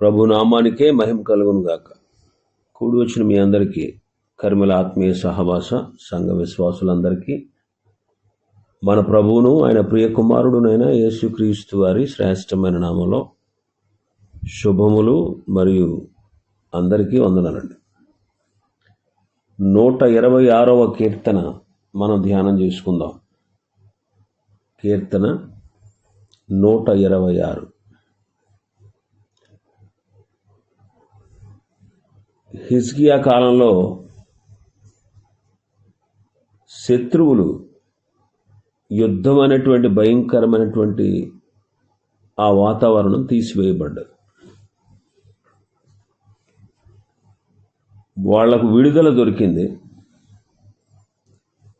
ప్రభు నామానికే మహిమ కలుగును గాక. కూడి వచ్చిన మీ అందరికీ కర్మల ఆత్మీయ సహవాస సంఘ విశ్వాసులందరికీ మన ప్రభువును ఆయన ప్రియ కుమారుడునైన యేసుక్రీస్తు వారి శ్రేష్టమైన నామంలో శుభములు మరియు అందరికీ వందనాలండి. నూట ఇరవై ఆరవ కీర్తన మనం ధ్యానం చేసుకుందాం. కీర్తన నూట ఇరవై ఆరు. హిజ్కియా కాలంలో శత్రువులు యుద్ధం అనేటువంటి భయంకరమైనటువంటి ఆ వాతావరణం తీసివేయబడ్డది. వాళ్ళకు విడుదల దొరికింది.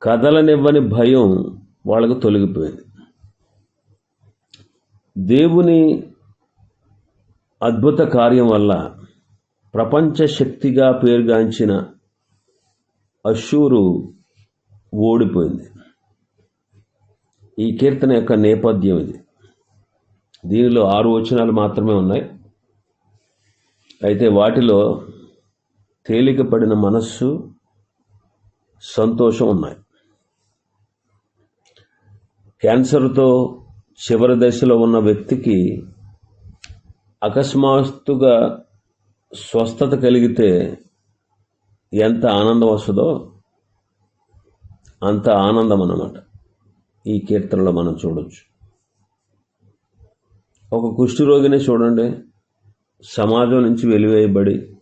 కదలనివ్వని భయం వాళ్ళకు తొలగిపోయింది. దేవుని అద్భుత కార్యం వల్ల ప్రపంచ శక్తిగా పేరుగాంచిన అశూరు ఓడిపోయింది. ఈ కీర్తన యొక్క నేపథ్యం ఇది. దీనిలో ఆరు వచనాలు మాత్రమే ఉన్నాయి. అయితే వాటిలో తేలికపడిన మనస్సు సంతోషం ఉన్నాయి. క్యాన్సర్తో చివరి దశలో ఉన్న వ్యక్తికి అకస్మాత్తుగా స్వస్థత కలిగితే ఎంత ఆనందం వస్తుందో అంత ఆనందం అన్నమాట ఈ కీర్తనలో మనం చూడొచ్చు. ఒక కుష్ఠరోగిని చూడండి. సమాజం నుంచి వెలివేయబడి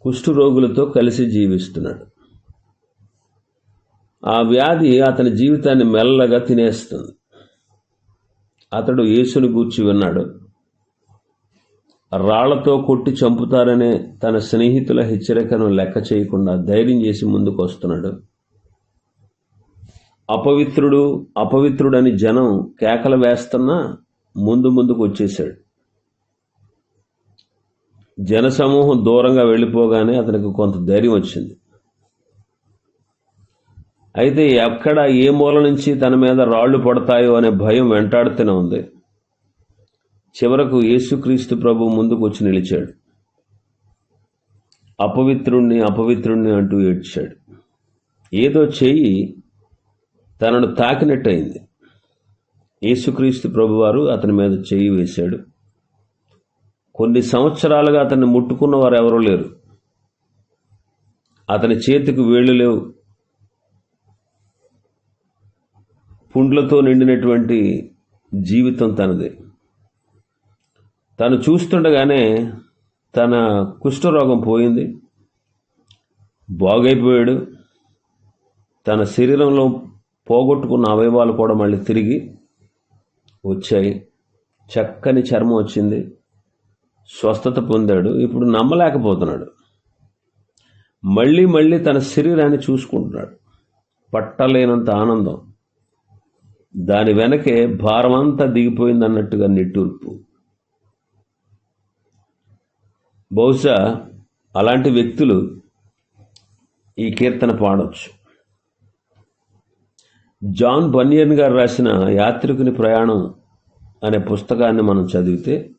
కుష్ఠరోగులతో కలిసి జీవిస్తున్నాడు. ఆ వ్యాధి అతని జీవితాన్ని మెల్లగా తినేస్తుంది. అతడు యేసుని గూర్చి విన్నాడు. రాళ్ళతో కొట్టి చంపుతారనే తన స్నేహితుల హెచ్చరికను లెక్క చేయకుండా ధైర్యం చేసి ముందుకు వస్తున్నాడు. అపవిత్రుడు అపవిత్రుడని జనం కేకలు వేస్తున్నా ముందు ముందుకు వచ్చేసాడు జనసమూహం దూరంగా వెళ్ళిపోగానే అతనికి కొంత ధైర్యం వచ్చింది. అయితే ఎక్కడ ఏ మూల నుంచి తన మీద రాళ్ళు పడతాయో అనే భయం వెంటాడుతూనే ఉంది. చివరకు యేసుక్రీస్తు ప్రభు ముందుకు వచ్చి నిలిచాడు. అపవిత్రుణ్ణి అపవిత్రుణ్ణి అంటూ ఏడ్చాడు. ఏదో చేయి తనను తాకినట్టయింది. యేసుక్రీస్తు ప్రభువారు అతని మీద చేయి వేశాడు. కొన్ని సంవత్సరాలుగా అతన్ని ముట్టుకున్న వారు ఎవరూ లేరు. అతని చేతికి వేళ్ళు లేవు. పుండ్లతో నిండినటువంటి జీవితం తనదే. తను చూస్తుండగానే తన కుష్ఠరోగం పోయింది. బాగైపోయాడు. తన శరీరంలో పోగొట్టుకున్న అవయవాలు కూడా మళ్ళీ తిరిగి వచ్చాయి. చక్కని చర్మం వచ్చింది. స్వస్థత పొందాడు. ఇప్పుడు నమ్మలేకపోతున్నాడు. మళ్ళీ మళ్ళీ తన శరీరాన్ని చూసుకుంటున్నాడు. పట్టలేనంత ఆనందం. దాని వెనకే భారమంతా దిగిపోయింది అన్నట్టుగా నిట్టూర్పు. బహుశా అలాంటి వ్యక్తులు ఈ కీర్తన పాడవచ్చు జాన్ బనియన్ గారు రాసిన యాత్రికుని ప్రయాణం అనే పుస్తకాన్ని మనం చదివితే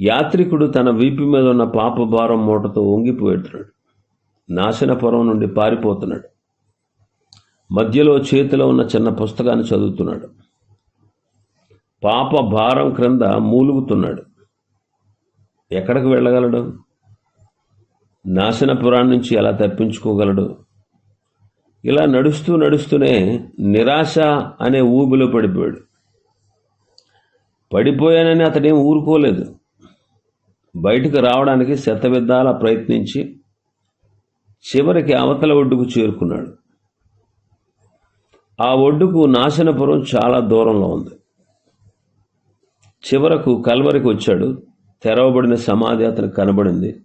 యాత్రికుడు తన వీపు మీద ఉన్న పాప భారం మూటతో వంగిపోతున్నాడు నాశనపురం నుండి పారిపోతున్నాడు. మధ్యలో చేతిలో ఉన్న చిన్న పుస్తకాన్ని చదువుతున్నాడు. పాప భారం క్రింద మూలుగుతున్నాడు. ఎక్కడికి వెళ్ళగలడు? నాశనపురం నుంచి ఎలా తప్పించుకోగలడు? ఇలా నడుస్తూ నడుస్తూనే నిరాశ అనే ఊబిలో పడిపోయాడు. పడిపోయానని అతడేం ఊరుకోలేదు. బయటకు రావడానికి శతవిద్దాల ప్రయత్నించి చివరికి అవతల ఒడ్డుకు చేరుకున్నాడు. ఆ ఒడ్డుకు నాశనపురం చాలా దూరంలో ఉంది. చివరకు కల్వరికి వచ్చాడు. తెరవబడిన సమాధి అతనికి కనబడింది.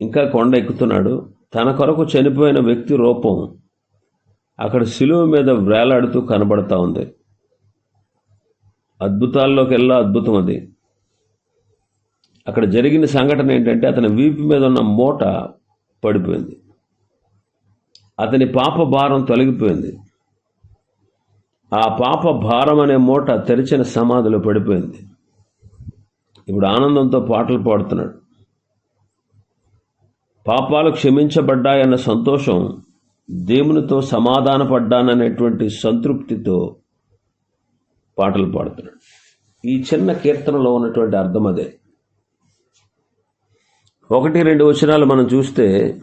ఇంకా కొండ ఎక్కుతున్నాడు. తన కొరకు చనిపోయిన వ్యక్తి రూపం అక్కడ శిలువ మీద వేలాడుతూ కనబడతా ఉంది. అద్భుతాల్లోకెల్లా అద్భుతం అది. అక్కడ జరిగిన సంఘటన ఏంటంటే అతని వీపు మీద ఉన్న మూట పడిపోయింది. అతని పాప భారం తొలగిపోయింది. ఆ పాప భారం అనే మూట తెరిచిన సమాధిలో పడిపోయింది. ఇప్పుడు ఆనందంతో పాటలు పాడుతున్నాడు. పాపాలు క్షమించబడ్డాయన్న సంతోషం దేవునితో సమాధానపడ్డాననేటువంటి సంతృప్తితో పాటలు పాడుతున్నాడు. ఈ చిన్న కీర్తనలో ఉన్నటువంటి అర్థం అదే. ఒకటి రెండు వచనాలు మనం చూస్తే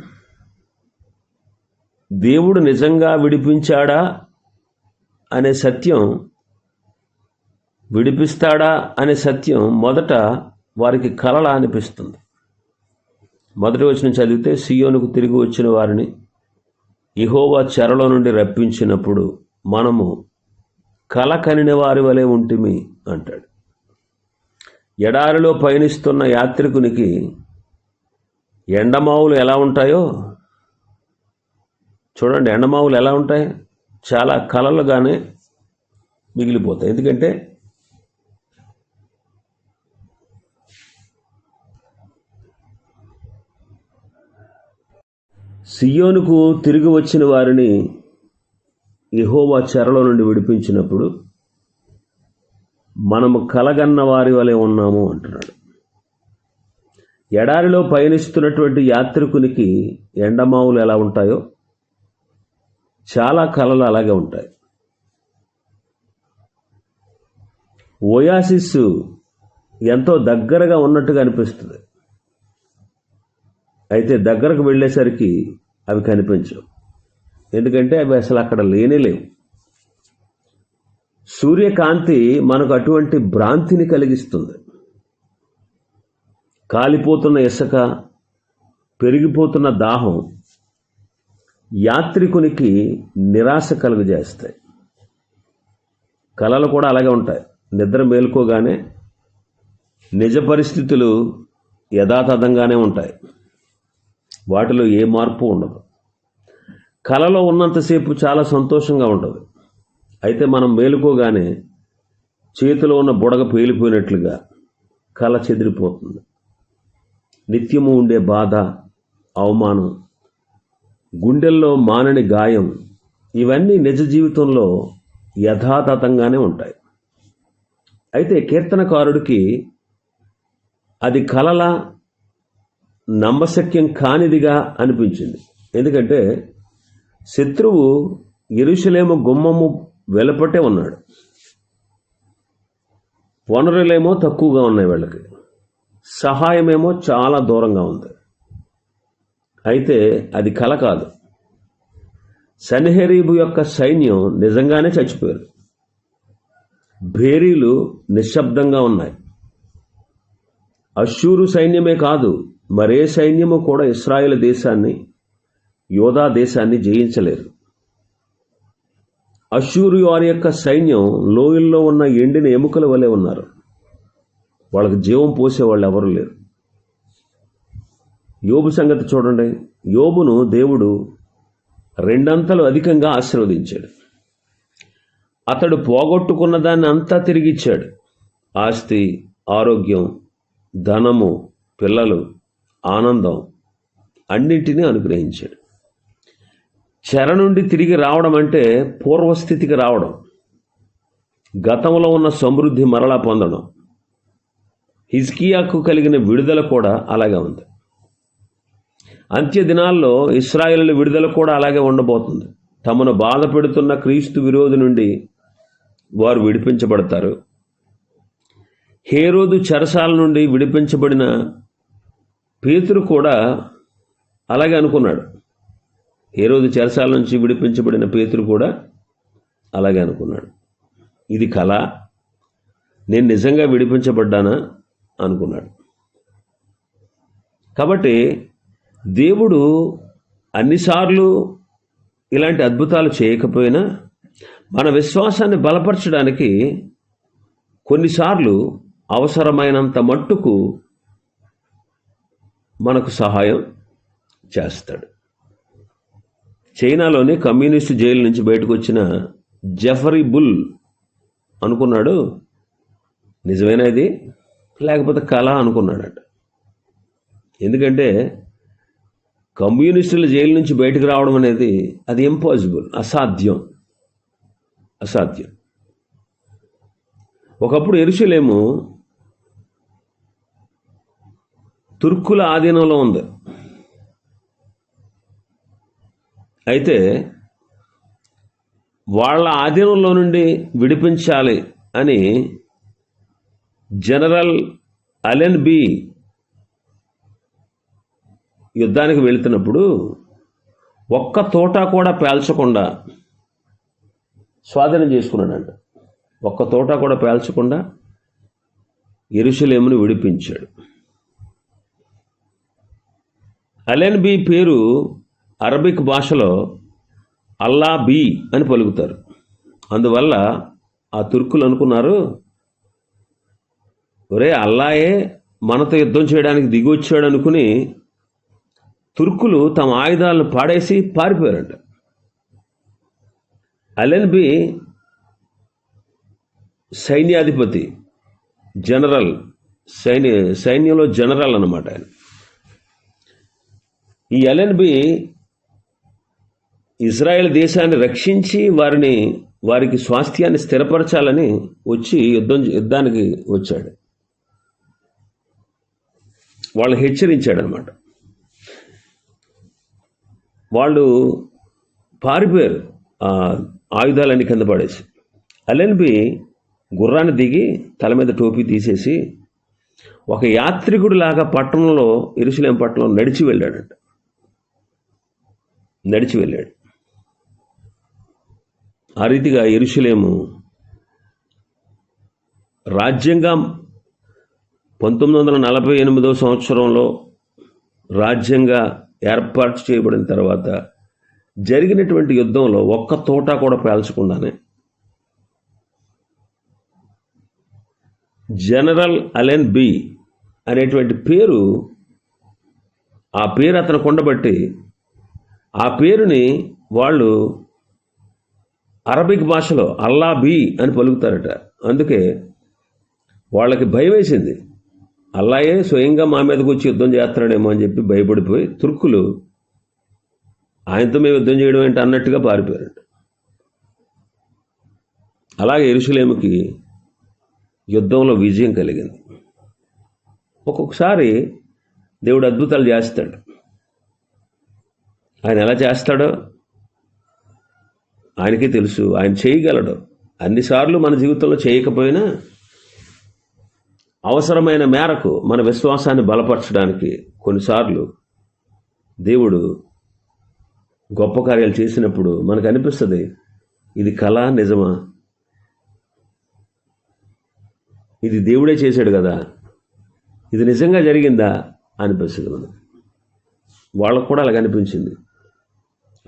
దేవుడు నిజంగా విడిపించాడా అనే సత్యం విడిపిస్తాడా అనే సత్యం మొదట వారికి కలలా అనిపిస్తుంది. మొదటి వచ్చిన చదివితే సియోనుకు తిరిగి వచ్చిన వారిని ఇహోవా చెరలో నుండి రప్పించినప్పుడు మనము కల కనిన వారి వలె ఉంటిమి అంటాడు. ఎడారిలో పయనిస్తున్న యాత్రికునికి ఎండమావులు ఎలా ఉంటాయో? చూడండి ఎండమావులు ఎలా ఉంటాయి? చాలా కలలుగానే మిగిలిపోతాయి. ఎందుకంటే సియోనుకు తిరిగి వచ్చిన వారిని ఎహోవా చెరలో నుండి విడిపించినప్పుడు మనము కలగన్న వారి వలె ఉన్నాము అంటున్నాడు. ఎడారిలో పయనిస్తున్నటువంటి యాత్రికునికి ఎండమావులు ఎలా ఉంటాయో చాలా కళలు అలాగే ఉంటాయి. ఓయాసిస్ ఎంతో దగ్గరగా ఉన్నట్టుగా అనిపిస్తుంది. అయితే దగ్గరకు వెళ్ళేసరికి అవి కనిపించవు. ఎందుకంటే అవి అసలు అక్కడ లేనే లేవు. సూర్యకాంతి మనకు అటువంటి భ్రాంతిని కలిగిస్తుంది. కాలిపోతున్న ఇసుక పెరిగిపోతున్న దాహం యాత్రికునికి నిరాశ కలుగజేస్తాయి. కళలు కూడా అలాగే ఉంటాయి. నిద్ర మేలుకోగానే నిజ పరిస్థితులు యథాతథంగానే ఉంటాయి. వాటిలో ఏ మార్పు ఉండదు. కలలో ఉన్నంతసేపు చాలా సంతోషంగా ఉంటుంది. అయితే మనం మేలుకోగానే చేతిలో ఉన్న బుడగ పేలిపోయినట్లుగా కళ చెదిరిపోతుంది. నిత్యము ఉండే బాధ అవమానం గుండెల్లో మానని గాయం ఇవన్నీ నిజ జీవితంలో యథాతథంగానే ఉంటాయి. అయితే కీర్తనకారుడికి అది కలలా నమ్మశక్యం కానిదిగా అనిపించింది. ఎందుకంటే శత్రువు ఎరుషులేమో గుమ్మము వెలపట్టే ఉన్నాడు. వనరులేమో తక్కువగా ఉన్నాయి వీళ్ళకి. సహాయమేమో చాలా దూరంగా ఉంది. అయితే అది కల కాదు. సన్హెరీబు యొక్క సైన్యం నిజంగానే చచ్చిపోయారు. భేరీలు నిశ్శబ్దంగా ఉన్నాయి. అశూరు సైన్యమే కాదు మరే సైన్యము కూడా ఇస్రాయేల్ దేశాన్ని యోధా దేశాన్ని జయించలేరు అశూరు వారి యొక్క సైన్యం లోయల్లో ఉన్న ఎండిన ఎముకల వలె ఉన్నారు. వాళ్ళకి జీవం పోసేవాళ్ళు ఎవరు లేరు. యోబు సంగతి చూడండి. యోబును దేవుడు రెండంతలు అధికంగా ఆశీర్వదించాడు. అతడు పోగొట్టుకున్న దాన్ని అంతా తిరిగిచ్చాడు ఆస్తి ఆరోగ్యం ధనము పిల్లలు ఆనందం అన్నింటినీ అనుగ్రహించాడు. చెర నుండి తిరిగి రావడం అంటే పూర్వస్థితికి రావడం గతంలో ఉన్న సమృద్ధి మరలా పొందడం. హిజ్కియాకు కలిగిన విడుదల కూడా అలాగే ఉంది. అంత్య దినాల్లో ఇస్రాయేల్ విడుదల కూడా అలాగే ఉండబోతుంది. తమను బాధ పెడుతున్న క్రీస్తు విరోధి నుండి వారు విడిపించబడతారు. హేరోదు చెరసాల నుండి విడిపించబడిన పేతురు కూడా అలాగే అనుకున్నాడు. ఏ రోజు చెరసాల నుంచి విడిపించబడిన పేతురు కూడా అలాగే అనుకున్నాడు. ఇది కళ నేను నిజంగా విడిపించబడ్డానా అనుకున్నాడు. కాబట్టి దేవుడు అన్నిసార్లు ఇలాంటి అద్భుతాలు చేయకపోయినా మన విశ్వాసాన్ని బలపరచడానికి కొన్నిసార్లు అవసరమైనంత మట్టుకు మనకు సహాయం చేస్తాడు. చైనాలోని కమ్యూనిస్ట్ జైలు నుంచి బయటకు వచ్చిన జఫరీ బుల్ అనుకున్నాడు నిజమేనా ఇది? లేకపోతే కళ అనుకున్నాడట. ఎందుకంటే కమ్యూనిస్టుల జైలు నుంచి బయటకు రావడం అనేది అది ఇంపాసిబుల్ అసాధ్యం. అసాధ్యం. ఒకప్పుడు ఎరుసలేము తుర్కుల ఆధీనంలో ఉంది. అయితే వాళ్ళ ఆధీనంలో నుండి విడిపించాలి అని జనరల్ అలెన్ బి యుద్ధానికి వెళుతున్నప్పుడు ఒక్క తోట కూడా పేల్చకుండా స్వాధీనం చేసుకున్నాడంట. ఒక్క తోట కూడా పేల్చకుండా ఎరుసలేమును విడిపించాడు. అలెన్ బి పేరు అరబిక్ భాషలో అల్లా బి అని పలుకుతారు. అందువల్ల ఆ తుర్కులు అనుకున్నారు ఒరే అల్లాయే మనతో యుద్ధం చేయడానికి దిగొచ్చాడు అనుకుని తుర్కులు తమ ఆయుధాలను పాడేసి పారిపోయారంట. అలెన్ బి సైన్యాధిపతి జనరల్ సైన్య సైన్యంలో జనరల్ అన్నమాట ఆయన. ఈ ఎల్ఎన్బి ఇజ్రాయెల్ దేశాన్ని రక్షించి వారిని వారికి స్వాస్థ్యాన్ని స్థిరపరచాలని వచ్చి యుద్ధం యుద్ధానికి వచ్చాడు. వాళ్ళు హెచ్చరించాడు అనమాట వాళ్ళు పారిపోయారు ఆయుధాలన్నీ కింద పడేసి. అలెన్బి గుర్రాన్ని దిగి తల మీద టోపీ తీసేసి ఒక యాత్రికుడు లాగా పట్టణంలో ఇరుసలేం పట్టణంలో నడిచి వెళ్ళాడంట. నడిచి వెళ్ళాడు. ఆ రీతిగా ఎరుషులేము రాజ్యంగా పంతొమ్మిది వందల నలభై ఎనిమిదో సంవత్సరంలో రాజ్యంగా ఏర్పాటు చేయబడిన తర్వాత జరిగినటువంటి యుద్ధంలో ఒక్క తోట కూడా పేల్చకుండానే జనరల్ అలెన్ బి అనేటువంటి పేరు ఆ పేరు అతను కొండబట్టి ఆ పేరుని వాళ్ళు అరబిక్ భాషలో అల్లా బి అని పలుకుతారట. అందుకే వాళ్ళకి భయం వేసింది. అల్లాయే స్వయంగా మా మీదకు వచ్చి యుద్ధం చేస్తాడేమో అని చెప్పి భయపడిపోయి తుర్కులు ఆయనతో మేము యుద్ధం చేయడం ఏంటి అన్నట్టుగా పారిపోయారట. అలాగే ఎరుసలేముకి యుద్ధంలో విజయం కలిగింది. ఒక్కొక్కసారి దేవుడు అద్భుతాలు చేస్తాడు. ఆయన ఎలా చేస్తాడో ఆయనకే తెలుసు. ఆయన చేయగలడు. అన్నిసార్లు మన జీవితంలో చేయకపోయినా అవసరమైన మేరకు మన విశ్వాసాన్ని బలపరచడానికి కొన్నిసార్లు దేవుడు గొప్ప కార్యాలు చేసినప్పుడు మనకు అనిపిస్తుంది ఇది కళ నిజమా? ఇది దేవుడే చేశాడు కదా? ఇది నిజంగా జరిగిందా? అనిపిస్తుంది మనకు. వాళ్ళకు కూడా అలాగ అనిపించింది.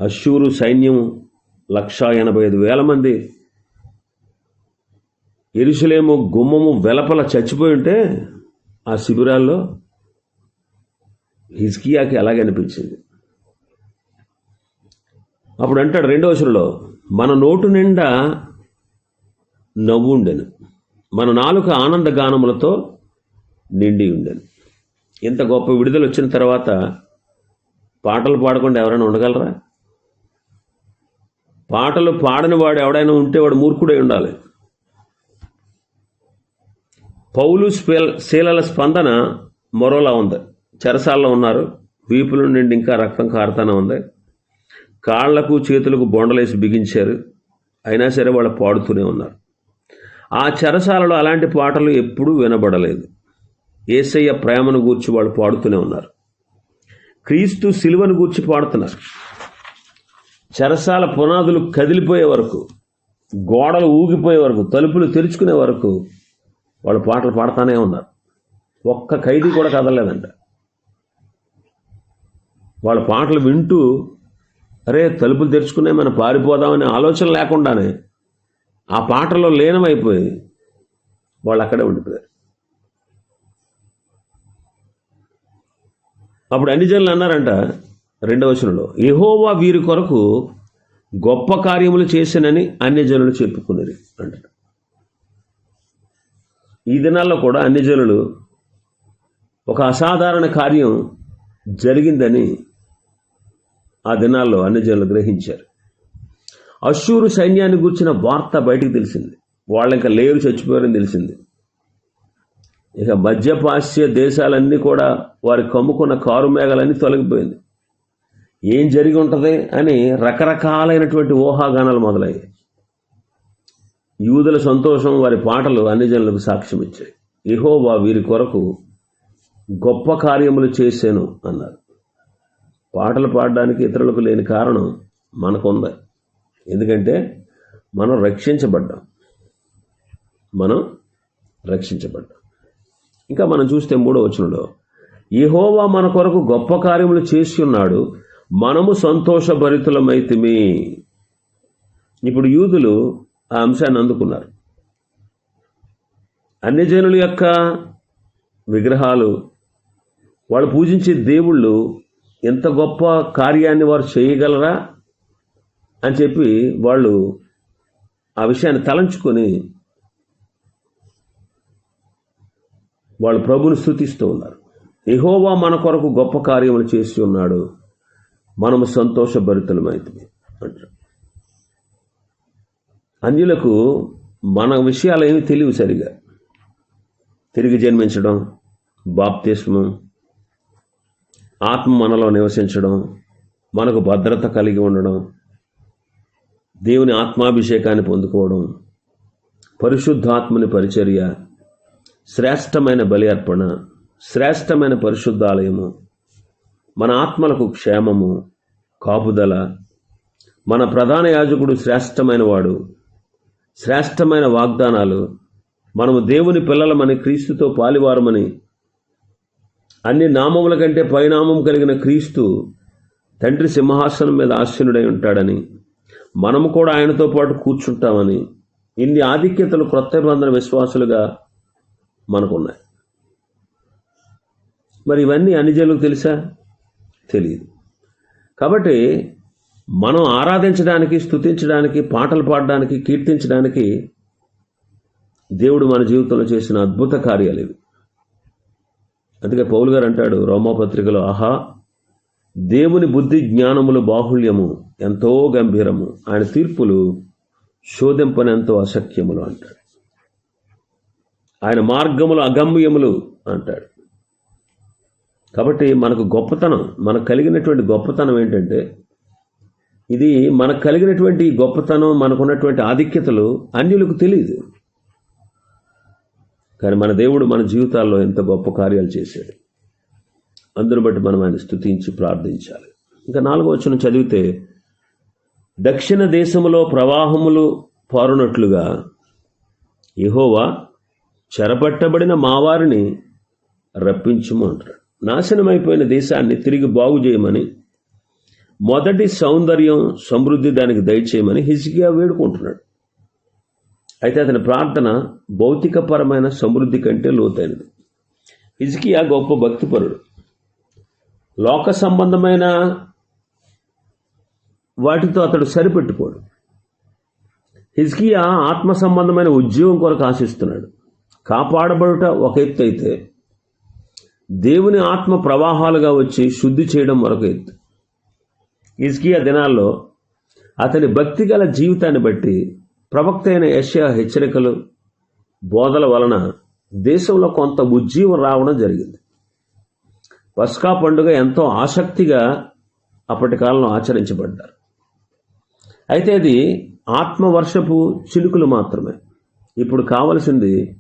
అశ్షూరు సైన్యం లక్షా ఎనభై ఐదు వేల మంది. ఎరుసలేము గుమ్మము వెలపల చచ్చిపోయి ఉంటే ఆ శిబిరాల్లో హిజ్కియాకి అలాగే అనిపించింది. అప్పుడు అంటాడు రెండో వచనంలో మన నోటు నిండా నవ్వు ఉండెను. మన నాలుక ఆనంద గానములతో నిండి ఉండెను. ఇంత గొప్ప విడుదల వచ్చిన తర్వాత పాటలు పాడకుండా ఎవరైనా ఉండగలరా? పాటలు పాడని వాడు ఎవడైనా ఉంటే వాడు మూర్ఖుడై ఉండాలి. పౌలు శీలల స్పందన మరోలా ఉంది. చెరసాల్లో ఉన్నారు. వీపుల నుండి ఇంకా రక్తం కారుతానే ఉంది. కాళ్ళకు చేతులకు బొండలేసి బిగించారు. అయినా సరే వాళ్ళు పాడుతూనే ఉన్నారు. ఆ చెరసాలలో అలాంటి పాటలు ఎప్పుడూ వినబడలేదు. ఏసయ్య ప్రేమను గూర్చి వాళ్ళు పాడుతూనే ఉన్నారు. క్రీస్తు సిలువను గూర్చి పాడుతున్నారు. చెరసాల పునాదులు కదిలిపోయే వరకు గోడలు ఊగిపోయే వరకు తలుపులు తెరుచుకునే వరకు వాళ్ళు పాటలు పాడుతూనే ఉన్నారు. ఒక్క ఖైదీ కూడా కదలలేదంట. వాళ్ళ పాటలు వింటూ అరే తలుపులు తెరుచుకునే మనం పారిపోదామనే ఆలోచన లేకుండానే ఆ పాటలో లీనమైపోయి వాళ్ళు అక్కడే ఉండిపోయారు. అప్పుడు అన్ని జనులు అన్నారంట రెండవ వచనంలో యహోవా వీరి కొరకు గొప్ప కార్యములు చేసినని అన్ని జనులు చెప్పుకున్నది అంటారు. ఈ దినాల్లో కూడా అన్ని జనులు ఒక అసాధారణ కార్యం జరిగిందని ఆ దినాల్లో అన్ని జనులు గ్రహించారు. అశూరు సైన్యాన్ని గుర్చిన వార్త బయటికి తెలిసింది. వాళ్ళ ఇంకా లేరు చచ్చిపోయారని తెలిసింది. ఇక మధ్యపాశ్య దేశాలన్నీ కూడా వారి కమ్ముకున్న కారు మేఘాలన్నీ తొలగిపోయింది. ఏం జరిగి ఉంటుంది అని రకరకాలైనటువంటి ఊహాగానాలు మొదలయ్యాయి. యూదుల సంతోషం వారి పాటలు అన్ని జనులకు సాక్ష్యం ఇచ్చాయి. ఇహోవా వీరి కొరకు గొప్ప కార్యములు చేశాను అన్నారు. పాటలు పాడడానికి ఇతరులకు లేని కారణం మనకుంది. ఎందుకంటే మనం రక్షించబడ్డాం. మనం రక్షించబడ్డాం. ఇంకా మనం చూస్తే మూడో వచనంలో ఇహోవా మన కొరకు గొప్ప కార్యములు చేసి ఉన్నాడు. మనము సంతోషభరితులమైతిమి. ఇప్పుడు యూదులు ఆ అంశాన్ని అందుకున్నారు. అన్యజనుల యొక్క విగ్రహాలు వాళ్ళు పూజించే దేవుళ్ళు ఎంత గొప్ప కార్యాన్ని వారు చేయగలరా అని చెప్పి వాళ్ళు ఆ విషయాన్ని తలంచుకొని వాళ్ళు ప్రభుని స్థుతిస్తూ ఉన్నారు. ఎహోవా మన కొరకు గొప్ప కార్యములు చేసి ఉన్నాడు. మనము సంతోషభరితులమైతుంది అంటారు. అన్యులకు మన విషయాలు ఏమి తెలియవు సరిగా. తిరిగి జన్మించడం బాప్తిస్మం ఆత్మ మనలో నివసించడం మనకు భద్రత కలిగి ఉండడం దేవుని ఆత్మాభిషేకాన్ని పొందుకోవడం పరిశుద్ధాత్మని పరిచర్య శ్రేష్టమైన బలి అర్పణ శ్రేష్టమైన పరిశుద్ధాలయము మన ఆత్మలకు క్షేమము కాపుదల. మన ప్రధాన యాజకుడు శ్రేష్టమైన వాడు. శ్రేష్టమైన వాగ్దానాలు. మనము దేవుని పిల్లలమని క్రీస్తుతో పాలివారమని అన్ని నామముల కంటే పైనామం కలిగిన క్రీస్తు తండ్రి సింహాసనం మీద ఆశీనుడై ఉంటాడని మనము కూడా ఆయనతో పాటు కూర్చుంటామని ఇన్ని ఆధిక్యతలు క్రొత్త నిబంధన విశ్వాసులుగా మనకున్నాయి. మరి ఇవన్నీ అన్ని జనులకు తెలుసా? తెలియదు కాబట్టి మనం ఆరాధించడానికి స్తుతించడానికి పాటలు పాడడానికి కీర్తించడానికి దేవుడు మన జీవితంలో చేసిన అద్భుత కార్యాలు ఇవి. అందుకే పౌలు గారు అంటాడు రోమాపత్రికలో ఆహా దేవుని బుద్ధి జ్ఞానములు బాహుళ్యము ఎంతో గంభీరము. ఆయన తీర్పులు శోధింపనెంతో అసఖ్యములు అంటాడు. ఆయన మార్గములు అగమ్యములు అంటాడు. కాబట్టి మనకు గొప్పతనం మనకు కలిగినటువంటి గొప్పతనం ఏంటంటే ఇది మనకు కలిగినటువంటి గొప్పతనం మనకున్నటువంటి ఆధిక్యతలు అన్యులకు తెలియదు. కానీ మన దేవుడు మన జీవితాల్లో ఎంత గొప్ప కార్యాలు చేశాడు. అందును బట్టి మనం ఆయన స్తుతించి ప్రార్థించాలి. ఇంకా నాలుగో వచ్చిన చదివితే దక్షిణ దేశములో ప్రవాహములు పారునట్లుగా యహోవా చెరపట్టబడిన మావారిని రప్పించుము అంటాడు నాశనమైపోయిన దేశాన్ని తిరిగి బాగు చేయమని మొదటి సౌందర్యం సమృద్ధి దానికి దయచేయమని హిజ్కియా వేడుకుంటున్నాడు. అయితే అతని ప్రార్థన భౌతికపరమైన సమృద్ధి కంటే లోతైనది. హిజ్కియా గొప్ప భక్తిపరుడు. లోక సంబంధమైన వాటితో అతడు సరిపెట్టుకోడు. హిజ్కియా ఆత్మ సంబంధమైన ఉద్యోగం కొరకు ఆశిస్తున్నాడు. కాపాడబడుట ఒక ఎత్తు అయితే దేవుని ఆత్మ ప్రవాహాలుగా వచ్చి శుద్ధి చేయడం మరొక ఎత్తు. హిజ్కియా దినాల్లో అతని భక్తిగల జీవితాన్ని బట్టి ప్రవక్త అయిన యష్యా హెచ్చరికలు బోధల వలన దేశంలో కొంత ఉజ్జీవం రావడం జరిగింది. పస్కా పండుగ ఎంతో ఆసక్తిగా అప్పటి కాలంలో ఆచరించబడ్డారు. అయితే అది ఆత్మవర్షపు చిలుకులు మాత్రమే. ఇప్పుడు కావలసింది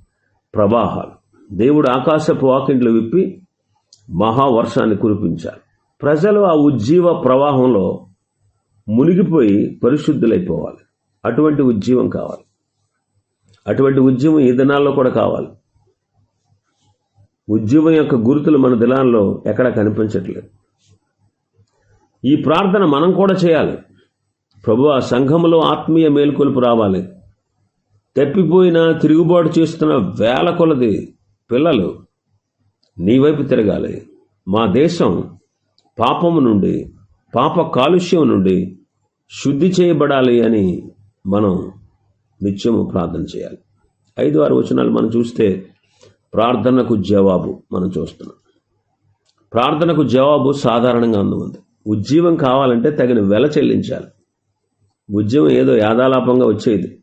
ప్రవాహాలు. దేవుడు ఆకాశపు వాకిండ్లు విప్పి మహావర్షాన్ని కురిపించాలి ప్రజలు ఆ ఉజ్జీవ ప్రవాహంలో మునిగిపోయి పరిశుద్ధులైపోవాలి. అటువంటి ఉజ్జీవం కావాలి. అటువంటి ఉద్యమం ఈ దినాల్లో కూడా కావాలి. ఉద్యమం యొక్క గుర్తులు మన దినాల్లో ఎక్కడా కనిపించట్లేదు. ఈ ప్రార్థన మనం కూడా చేయాలి. ప్రభు ఆ సంఘములో ఆత్మీయ మేల్కొలుపు రావాలి. తప్పిపోయిన తిరుగుబాటు చేస్తున్న వేల కొలది పిల్లలు నీ వైపు తిరగాలి. మా దేశం పాపము నుండి పాప కాలుష్యం నుండి శుద్ధి చేయబడాలి అని మనం నిత్యము ప్రార్థన చేయాలి. ఐదు ఆరు వచనాలు మనం చూస్తే ప్రార్థనకు జవాబు మనం చూస్తున్నాం. ప్రార్థనకు జవాబు సాధారణంగా ఉంది ఉజ్జీవం కావాలంటే తగిన వెల చెల్లించాలి. ఉద్యమం ఏదో యాదాలాపంగా వచ్చేది.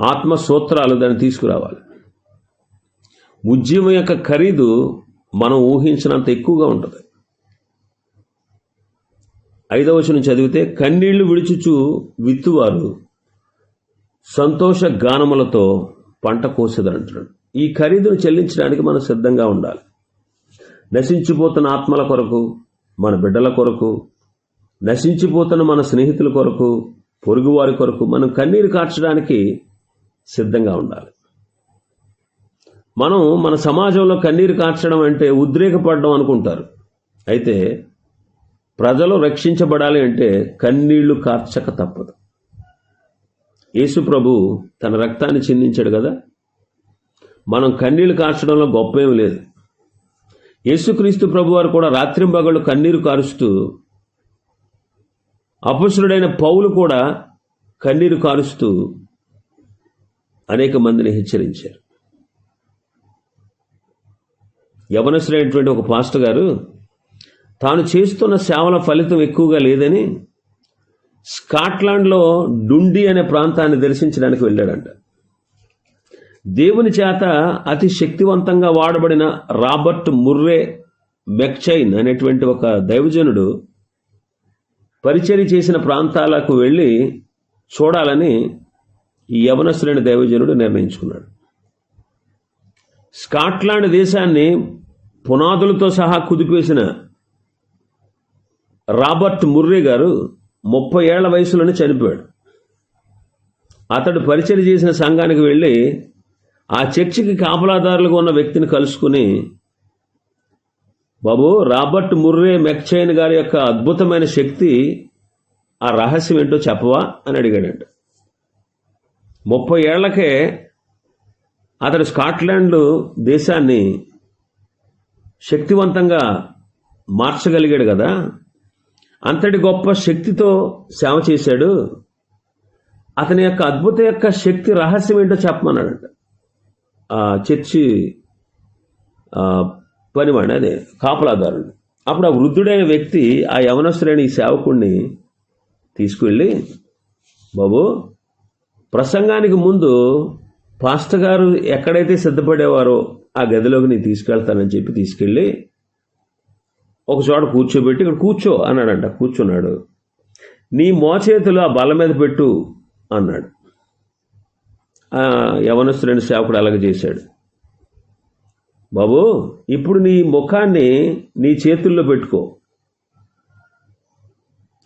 ఆత్మ సూత్రాలు దాన్ని తీసుకురావాలి. ఉద్యమం యొక్క ఖరీదు మనం ఊహించినంత ఎక్కువగా ఉంటుంది. ఐదవ వచనం చదివితే కన్నీళ్ళు విడుచుచు విత్తువారు సంతోష గానములతో పంట కోసేదంటున్నాడు ఈ ఖరీదును చెల్లించడానికి మనం సిద్ధంగా ఉండాలి. నశించిపోతున్న ఆత్మల కొరకు మన బిడ్డల కొరకు నశించిపోతున్న మన స్నేహితుల కొరకు పొరుగువారి కొరకు మనం కన్నీరు కార్చడానికి సిద్ధంగా ఉండాలి. మనం మన సమాజంలో కన్నీరు కార్చడం అంటే ఉద్రేకపడడం అనుకుంటారు. అయితే ప్రజలు రక్షించబడాలి అంటే కన్నీళ్ళు కార్చక తప్పదు. యేసు ప్రభు తన రక్తాన్ని చిందించాడు కదా? మనం కన్నీళ్ళు కార్చడంలో గొప్ప ఏమి లేదు. యేసుక్రీస్తు ప్రభు వారు కూడా రాత్రింబగళ్ళు కన్నీరు కారుస్తూ అపసురుడైన పౌలు కూడా కన్నీరు కారుస్తూ అనేక మందిని హెచ్చరించారు. యవనసులైనటువంటి ఒక పాస్టర్ గారు తాను చేస్తున్న సేవల ఫలితం ఎక్కువగా లేదని స్కాట్లాండ్లో డుండి అనే ప్రాంతాన్ని దర్శించడానికి వెళ్ళాడంట. దేవుని చేత అతి శక్తివంతంగా వాడబడిన రాబర్ట్ ముర్రే మెక్చైన్ అనేటువంటి ఒక దైవజనుడు పరిచర్య చేసిన ప్రాంతాలకు వెళ్ళి చూడాలని ఈ యవనస్తులైన దైవజనుడు నిర్ణయించుకున్నాడు. స్కాట్లాండ్ దేశాన్ని పునాదులతో సహా కుదిపేసిన రాబర్ట్ ముర్రే గారు ముప్పై ఏళ్ళ వయసులోనే చనిపోయాడు. అతడు పరిచయం చేసిన సంఘానికి వెళ్ళి ఆ చర్చికి కాపలాదారులుగా ఉన్న వ్యక్తిని కలుసుకుని బాబు రాబర్ట్ ముర్రే మెక్చైన్ గారి యొక్క అద్భుతమైన శక్తి ఆ రహస్యం ఏంటో చెప్పవా? అని అడిగాడంట. ముప్పై ఏళ్ళకే అతడు స్కాట్లాండ్ దేశాన్ని శక్తివంతంగా మార్చగలిగాడు కదా. అంతటి గొప్ప శక్తితో సేవ చేశాడు. అతని యొక్క అద్భుత యొక్క శక్తి రహస్యం ఏంటో చెప్పమన్నాడంట. ఆ చర్చి పనివాడి అదే కాపలాదారుడు. అప్పుడు ఆ వృద్ధుడైన వ్యక్తి ఆ యవనస్తుడైన ఈ సేవకుడిని తీసుకువెళ్ళి బాబు ప్రసంగానికి ముందు పాస్టర్ గారు ఎక్కడైతే సిద్ధపడేవారో ఆ గదిలోకి నేను తీసుకెళ్తానని చెప్పి తీసుకెళ్ళి ఒక చోట కూర్చోబెట్టి ఇక్కడ కూర్చో అన్నాడంట కూర్చున్నాడు. నీ మోచేతులు ఆ బల్ల మీద పెట్టు అన్నాడు. యవనస్తుడైన సేవకుడు అలాగే చేశాడు. బాబు ఇప్పుడు నీ ముఖాన్ని నీ చేతుల్లో పెట్టుకో.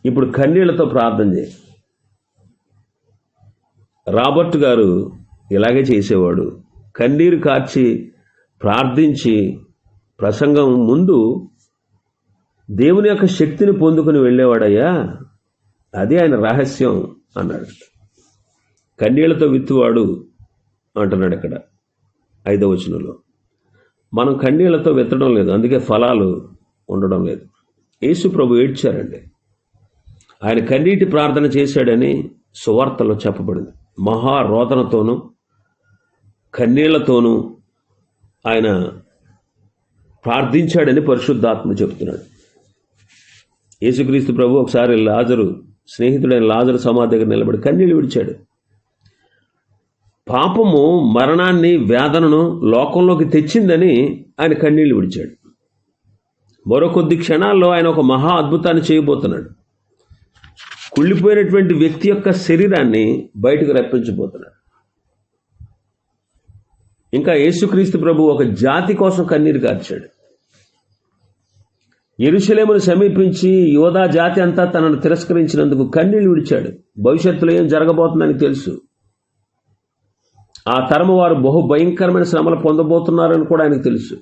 ఇప్పుడు కన్నీళ్ళతో ప్రార్థన చేయి. రాబర్ట్ గారు ఇలాగే చేసేవాడు. కన్నీరు కార్చి ప్రార్థించి ప్రసంగం ముందు దేవుని యొక్క శక్తిని పొందుకుని వెళ్ళేవాడయ్యా అది ఆయన రహస్యం అన్నాడు. కన్నీళ్ళతో విత్తువాడు అంటున్నాడు ఇక్కడ ఐదవ వచనంలో. మనం కన్నీళ్ళతో విత్తడం లేదు అందుకే ఫలాలు ఉండడం లేదు. యేసు ప్రభు ఏడ్చారండి. ఆయన కన్నీటి ప్రార్థన చేశాడని సువార్తలో చెప్పబడింది. మహారోదనతోనూ కన్నీళ్ళతోనూ ఆయన ప్రార్థించాడని పరిశుద్ధాత్మ చెప్తున్నాడు యేసుక్రీస్తు ప్రభు ఒకసారి లాజరు స్నేహితుడైన లాజరు సమాధి దగ్గర నిలబడి కన్నీళ్ళు విడిచాడు. పాపము మరణాన్ని వేదనను లోకంలోకి తెచ్చిందని ఆయన కన్నీళ్ళు విడిచాడు. మరో కొద్ది క్షణాల్లో ఆయన ఒక మహా అద్భుతాన్ని చేయబోతున్నాడు. కుళ్ళిపోయినటువంటి వ్యక్తి యొక్క శరీరాన్ని బయటకు రప్పించబోతున్నాడు. ఇంకా యేసుక్రీస్తు ప్రభు ఒక జాతి కోసం కన్నీరు కార్చాడు ఎరుశలేమును సమీపించి యోధా జాతి అంతా తనను తిరస్కరించినందుకు కన్నీళ్ళు విడిచాడు. భవిష్యత్తులో ఏం జరగబోతుందని తెలుసు. ఆ తరము వారు బహు భయంకరమైన శ్రమలు పొందబోతున్నారని కూడా ఆయనకు తెలుసు.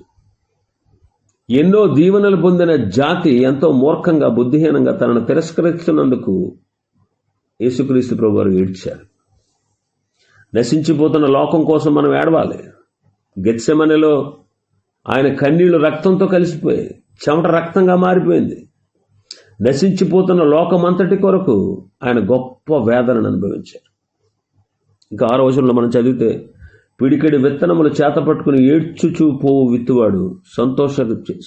ఎన్నో దీవెనలు పొందిన జాతి ఎంతో మూర్ఖంగా బుద్ధిహీనంగా తనను తిరస్కరిస్తున్నందుకు యేసుక్రీస్తు ప్రభు వారు ఏడ్చారు. నశించిపోతున్న లోకం కోసం మనం ఏడవాలి. గెత్సెమనెలో ఆయన కన్నీళ్ళు రక్తంతో కలిసిపోయాయి చెమట రక్తంగా మారిపోయింది. నశించిపోతున్న లోకమంతటి కొరకు ఆయన గొప్ప వేదనను అనుభవించారు. ఇంకా ఆ రోజుల్లో మనం చదివితే పిడికెడి విత్తనములు చేత పట్టుకుని ఏడ్చుచూ పోవు విత్తువాడు సంతోష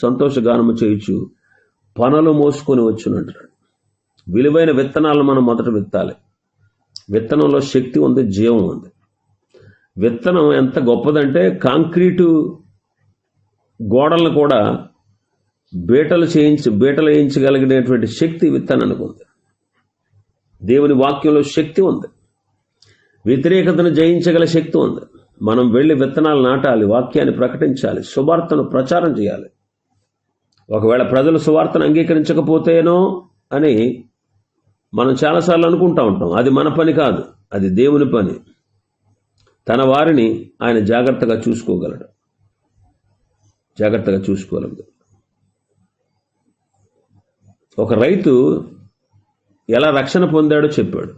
సంతోషగానము చేయుచు పనులు మోసుకొని వచ్చునంటాడు విలువైన విత్తనాలను మనం మొదట విత్తాలి. విత్తనంలో శక్తి ఉంది జీవం ఉంది. విత్తనం ఎంత గొప్పదంటే కాంక్రీటు గోడలను కూడా బీటలు చేయించి బీటలు వేయించగలిగినటువంటి శక్తి విత్తనానికి ఉంది. దేవుని వాక్యంలో శక్తి ఉంది. వ్యతిరేకతను జయించగల శక్తి ఉంది. మనం వెళ్ళి విత్తనాలు నాటాలి వాక్యాన్ని ప్రకటించాలి సువార్తను ప్రచారం చేయాలి. ఒకవేళ ప్రజలు సువార్తను అంగీకరించకపోతేనో అని మనం చాలాసార్లు అనుకుంటా ఉంటాం. అది మన పని కాదు అది దేవుని పని. తన వారిని ఆయన జాగ్రత్తగా చూసుకోగలడు. జాగ్రత్తగా చూసుకోగలడు. ఒక రైతు ఎలా రక్షణ పొందాడో చెప్పాడు.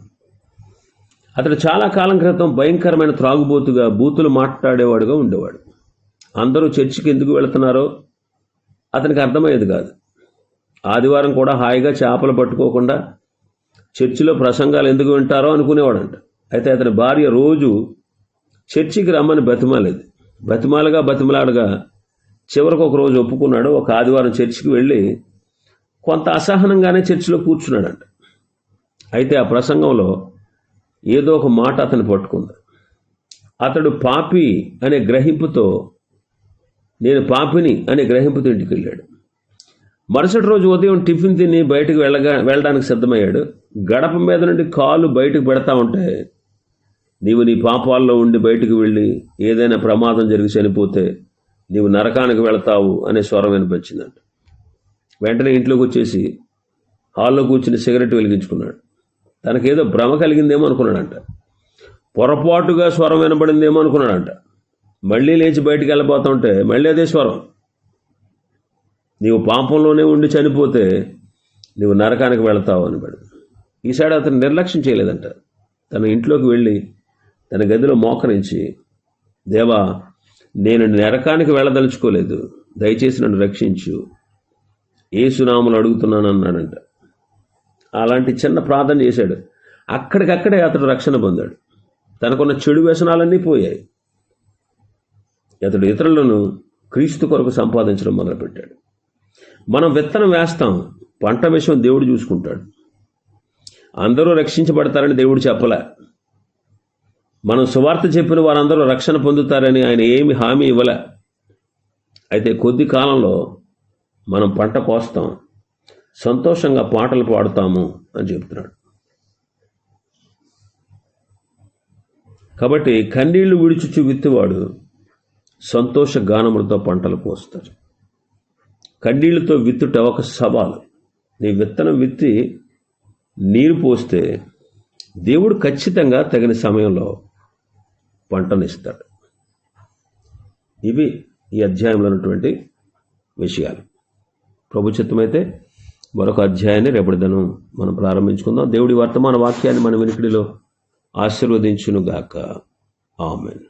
అతడు చాలా కాలం క్రితం భయంకరమైన త్రాగుబోతుగా బూతులు మాట్లాడేవాడుగా ఉండేవాడు. అందరూ చర్చికి ఎందుకు వెళుతున్నారో అతనికి అర్థమయ్యేది కాదు. ఆదివారం కూడా హాయిగా చేపలు పట్టుకోకుండా చర్చిలో ప్రసంగాలు ఎందుకు వింటారో అనుకునేవాడంట. అయితే అతని భార్య రోజు చర్చికి రమ్మని బతిమాలేదు. బతిమాలగా బతిమలాడగా చివరికి ఒక రోజు ఒప్పుకున్నాడు. ఒక ఆదివారం చర్చికి వెళ్ళి కొంత అసహనంగానే చర్చిలో కూర్చున్నాడంట. అయితే ఆ ప్రసంగంలో ఏదో ఒక మాట అతను పట్టుకుంది. అతడు పాపి అనే గ్రహింపుతో నేను పాపిని అనే గ్రహింపుతో ఇంటికి వెళ్ళాడు. మరుసటి రోజు ఉదయం టిఫిన్ తిని బయటకు వెళ్ళగా వెళ్ళడానికి సిద్ధమయ్యాడు. గడప మీద నుండి కాలు బయటకు పెడతా ఉంటే నీవు నీ పాపాల్లో ఉండి బయటకు వెళ్ళి ఏదైనా ప్రమాదం జరిగి చనిపోతే నీవు నరకానికి వెళతావు అనే స్వరం వినిపించిందంట. వెంటనే ఇంట్లోకి వచ్చేసి హాల్లో కూర్చుని సిగరెట్ వెలిగించుకున్నాడు. తనకేదో భ్రమ కలిగిందేమో అనుకున్నాడంట. పొరపాటుగా స్వరం వినబడిందేమో అనుకున్నాడంట. మళ్ళీ లేచి బయటికి వెళ్ళబోతుంటే మళ్ళీ అదే స్వరం. నీవు పాపంలోనే ఉండి చనిపోతే నీవు నరకానికి వెళతావు అనబడి ఈసారి అతను నిర్లక్ష్యం చేయలేదంట. తన ఇంట్లోకి వెళ్ళి తన గదిలో మోకరించి దేవా నేను నరకానికి వెళ్ళదలుచుకోలేదు. దయచేసి నన్ను రక్షించు. ఏ సునాములు అడుగుతున్నాను అన్నాడంట అలాంటి చిన్న ప్రార్థన చేశాడు. అక్కడికక్కడే అతడు రక్షణ పొందాడు. తనకున్న చెడు వ్యసనాలన్నీ పోయాయి. అతడు ఇతరులను క్రీస్తు కొరకు సంపాదించడం మొదలుపెట్టాడు. మనం విత్తనం వేస్తాం పంట విషయం దేవుడు చూసుకుంటాడు. అందరూ రక్షించబడతారని దేవుడు చెప్పలే. మనం సువార్త చెప్పిన వారందరూ రక్షణ పొందుతారని ఆయన ఏమి హామీ ఇవ్వలే. అయితే కొద్ది కాలంలో మనం పంట కోస్తాం. సంతోషంగా పాటలు పాడుతాము అని చెప్తున్నాడు. కాబట్టి కన్నీళ్ళు విడిచుచు విత్తువాడు సంతోష గానములతో పంటలు కోస్తాడు. కన్నీళ్ళతో విత్తుట ఒక సవాలు. నీ విత్తనం విత్తి నీరు పోస్తే దేవుడు ఖచ్చితంగా తగిన సమయంలో పంటనిస్తాడు. ఇవి ఈ అధ్యాయంలో ఉన్నటువంటి విషయాలు. ప్రభు మరొక అధ్యాయాన్ని రేపటిదనం మనం ప్రారంభించుకుందాం. దేవుడి వర్తమాన వాక్యాన్ని మన వినికిడిలో ఆశీర్వదించునుగాక. ఆమెన్.